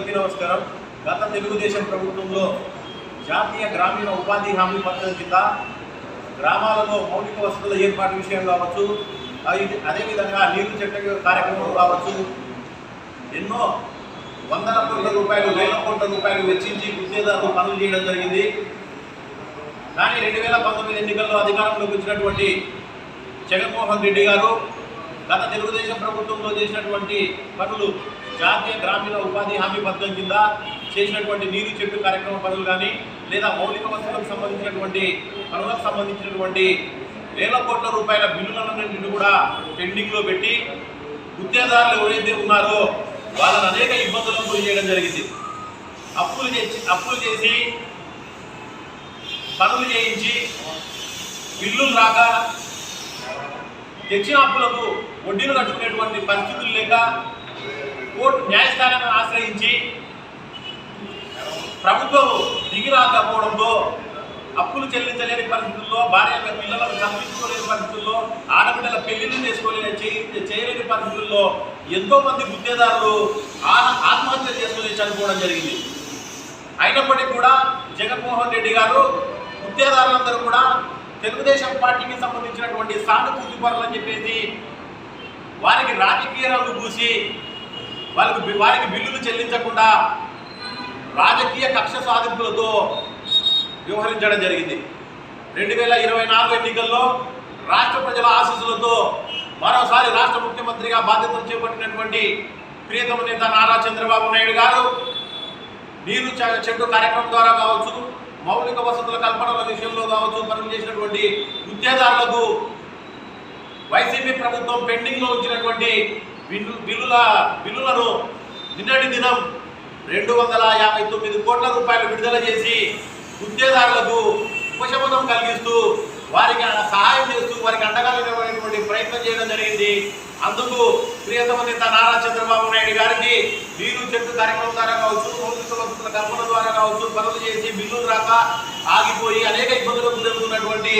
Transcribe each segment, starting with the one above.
అందరికీ నమస్కారం. గత తెలుగుదేశం ప్రభుత్వంలో జాతీయ గ్రామీణ ఉపాధి హామీ పథకం కింద గ్రామాలలో మౌలిక వసతుల ఏర్పాటు విషయం కావచ్చు అది అదేవిధంగా నీరు చెట్ల కార్యక్రమం కావచ్చు ఎన్నో వందల కోట్ల రూపాయలు వేల కోట్ల రూపాయలు వెచ్చించి ఉద్యోగాలు పనులు చేయడం జరిగింది. కానీ రెండు వేల పంతొమ్మిది ఎన్నికల్లో అధికారంలోకి వచ్చినటువంటి జగన్మోహన్ రెడ్డి గారు గత తెలుగుదేశం ప్రభుత్వంలో చేసినటువంటి పనులు జాతీయ గ్రామీణ ఉపాధి హామీ పథకం కింద చేసినటువంటి నీరు చెట్టు కార్యక్రమ పనులు కానీ లేదా మౌలిక వసతులకు సంబంధించినటువంటి పనులకు సంబంధించినటువంటి వేల కోట్ల రూపాయల బిల్లులన్నింటిని కూడా పెండింగ్లో పెట్టి ఉద్యోగదారులు ఎవరైతే ఉన్నారో వాళ్ళని అనేక ఇబ్బందులకు గురి చేయడం జరిగింది. అప్పులు చేసి అప్పులు చేసి పనులు చేయించి బిల్లులు రాక తెచ్చిన అప్పులకు వడ్డీలు కట్టుకునేటువంటి పరిస్థితులు లేక కోర్టు న్యాయస్థానాన్ని ఆశ్రయించి ప్రభుత్వం దిగి రాకపోవడంతో అప్పులు చెల్లించలేని పరిస్థితుల్లో భార్య పిల్లలను చదివించుకోలేని పరిస్థితుల్లో ఆడబిడ్డల పెళ్ళిని చేసుకోలేని చేయలేని పరిస్థితుల్లో ఎంతో మంది గుత్తేదారులు ఆత్మహత్య చేసుకుని చనిపోవడం జరిగింది. అయినప్పటికీ కూడా జగన్మోహన్ రెడ్డి గారు గుత్తేదారులందరూ కూడా తెలుగుదేశం పార్టీకి సంబంధించినటువంటి సానుభూతి పరులు అని చెప్పేసి వారికి రాజకీయ రంగు పూసి వాళ్ళకి వారికి బిల్లులు చెల్లించకుండా రాజకీయ కక్ష సాధింపులతో వ్యవహరించడం జరిగింది. రెండు వేల ఇరవై నాలుగు ఎన్నికల్లో రాష్ట్ర ప్రజల ఆశీస్సులతో మరోసారి రాష్ట్ర ముఖ్యమంత్రిగా బాధ్యతలు చేపట్టినటువంటి ప్రియతమ నేత నారా చంద్రబాబు నాయుడు గారు నీరు చె- చెట్టు కార్యక్రమం ద్వారా కావచ్చు మౌలిక వసతుల కల్పనల విషయంలో కావచ్చు మనం చేసినటువంటి ఉద్యోగాలకు వైసీపీ ప్రభుత్వం పెండింగ్లో ఉంచినటువంటి బిల్లు బిల్లుల బిల్లులను నిన్నటి దినం రెండు వందల యాభై తొమ్మిది కోట్ల రూపాయలు విడుదల చేసి ఉద్యోగాలకు ఉపశమనం కలిగిస్తూ వారికి సహాయం చేస్తూ వారికి అండగా ప్రయత్నం చేయడం జరిగింది. అందుకు ప్రియతమ నేత నారా చంద్రబాబు నాయుడు గారికి నీరు చెట్టు కార్యక్రమం ద్వారా కావచ్చు మౌలిక కల్పన ద్వారా కావచ్చు పనులు చేసి బిల్లులు రాక ఆగిపోయి అనేక ఇబ్బందులకు గురవుతున్నటువంటి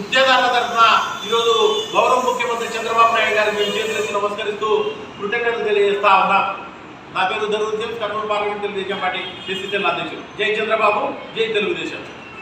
ఉద్యోగాల తరఫున ఈరోజు గౌరవ ముఖ్యమంత్రి చంద్రబాబు నాయుడు గారికి మేము చేతులెత్తి నమస్కరిస్తూ కృతజ్ఞతలు తెలియజేస్తా ఉన్నా. నా పేరు Dharun Kurnool parliament Telugu Desam party district అధ్యక్షుడు. జై చంద్రబాబు జై తెలుగుదేశం.